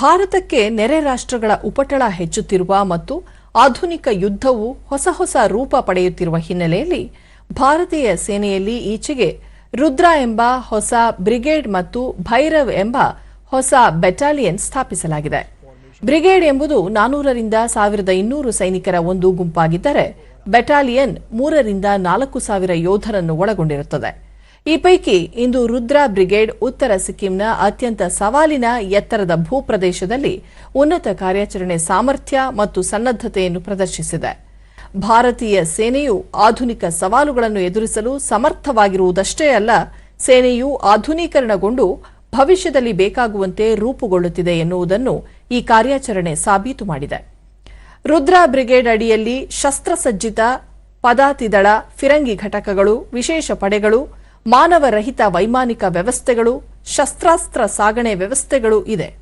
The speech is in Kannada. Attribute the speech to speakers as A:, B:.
A: ಭಾರತಕ್ಕೆ ನೆರೆ ರಾಷ್ಟ್ರಗಳ ಉಪಟಳ ಹೆಚ್ಚುತ್ತಿರುವ ಮತ್ತು ಆಧುನಿಕ ಯುದ್ಧವು ಹೊಸ ಹೊಸ ರೂಪ ಪಡೆಯುತ್ತಿರುವ ಹಿನ್ನೆಲೆಯಲ್ಲಿ ಭಾರತೀಯ ಸೇನೆಯಲ್ಲಿ ಈಚೆಗೆ ರುದ್ರ ಎಂಬ ಹೊಸ ಬ್ರಿಗೇಡ್ ಮತ್ತು ಭೈರವ್ ಎಂಬ ಹೊಸ ಬೆಟಾಲಿಯನ್ ಸ್ಥಾಪಿಸಲಾಗಿದೆ. ಬ್ರಿಗೇಡ್ ಎಂಬುದು ನಾನೂರರಿಂದ ಸಾವಿರದ ಇನ್ನೂರು ಸೈನಿಕರ ಒಂದು ಗುಂಪಾಗಿದ್ದರೆ ಬೆಟಾಲಿಯನ್ ಮೂರರಿಂದ ನಾಲ್ಕು ಸಾವಿರ ಯೋಧರನ್ನು ಒಳಗೊಂಡಿರುತ್ತದೆ. ಈ ಪೈಕಿ ಇಂದು ರುದ್ರ ಬ್ರಿಗೇಡ್ ಉತ್ತರ ಸಿಕ್ಕಿಂನ ಅತ್ಯಂತ ಸವಾಲಿನ ಎತ್ತರದ ಭೂಪ್ರದೇಶದಲ್ಲಿ ಉನ್ನತ ಕಾರ್ಯಾಚರಣೆ ಸಾಮರ್ಥ್ಯ ಮತ್ತು ಸನ್ನದ್ಧತೆಯನ್ನು ಪ್ರದರ್ಶಿಸಿದೆ. ಭಾರತೀಯ ಸೇನೆಯು ಆಧುನಿಕ ಸವಾಲುಗಳನ್ನು ಎದುರಿಸಲು ಸಮರ್ಥವಾಗಿರುವುದಷ್ಟೇ ಅಲ್ಲ, ಸೇನೆಯು ಆಧುನೀಕರಣಗೊಂಡು ಭವಿಷ್ಯದಲ್ಲಿ ಬೇಕಾಗುವಂತೆ ರೂಪುಗೊಳ್ಳುತ್ತಿದೆ ಎನ್ನುವುದನ್ನು ಈ ಕಾರ್ಯಾಚರಣೆ ಸಾಬೀತು ಮಾಡಿದೆ. ರುದ್ರ ಬ್ರಿಗೇಡ್ ಅಡಿಯಲ್ಲಿ ಶಸ್ತ್ರಸಜ್ಜಿತ, ಪದಾತಿದಳ, ಫಿರಂಗಿ ಘಟಕಗಳು, ವಿಶೇಷ ಪಡೆಗಳು ಮಾನವರಹಿತ ವೈಮಾನಿಕ ವ್ಯವಸ್ಥೆಗಳು ಶಸ್ತ್ರಾಸ್ತ್ರ ಸಾಗಣೆ ವ್ಯವಸ್ಥೆಗಳು ಇದೆ.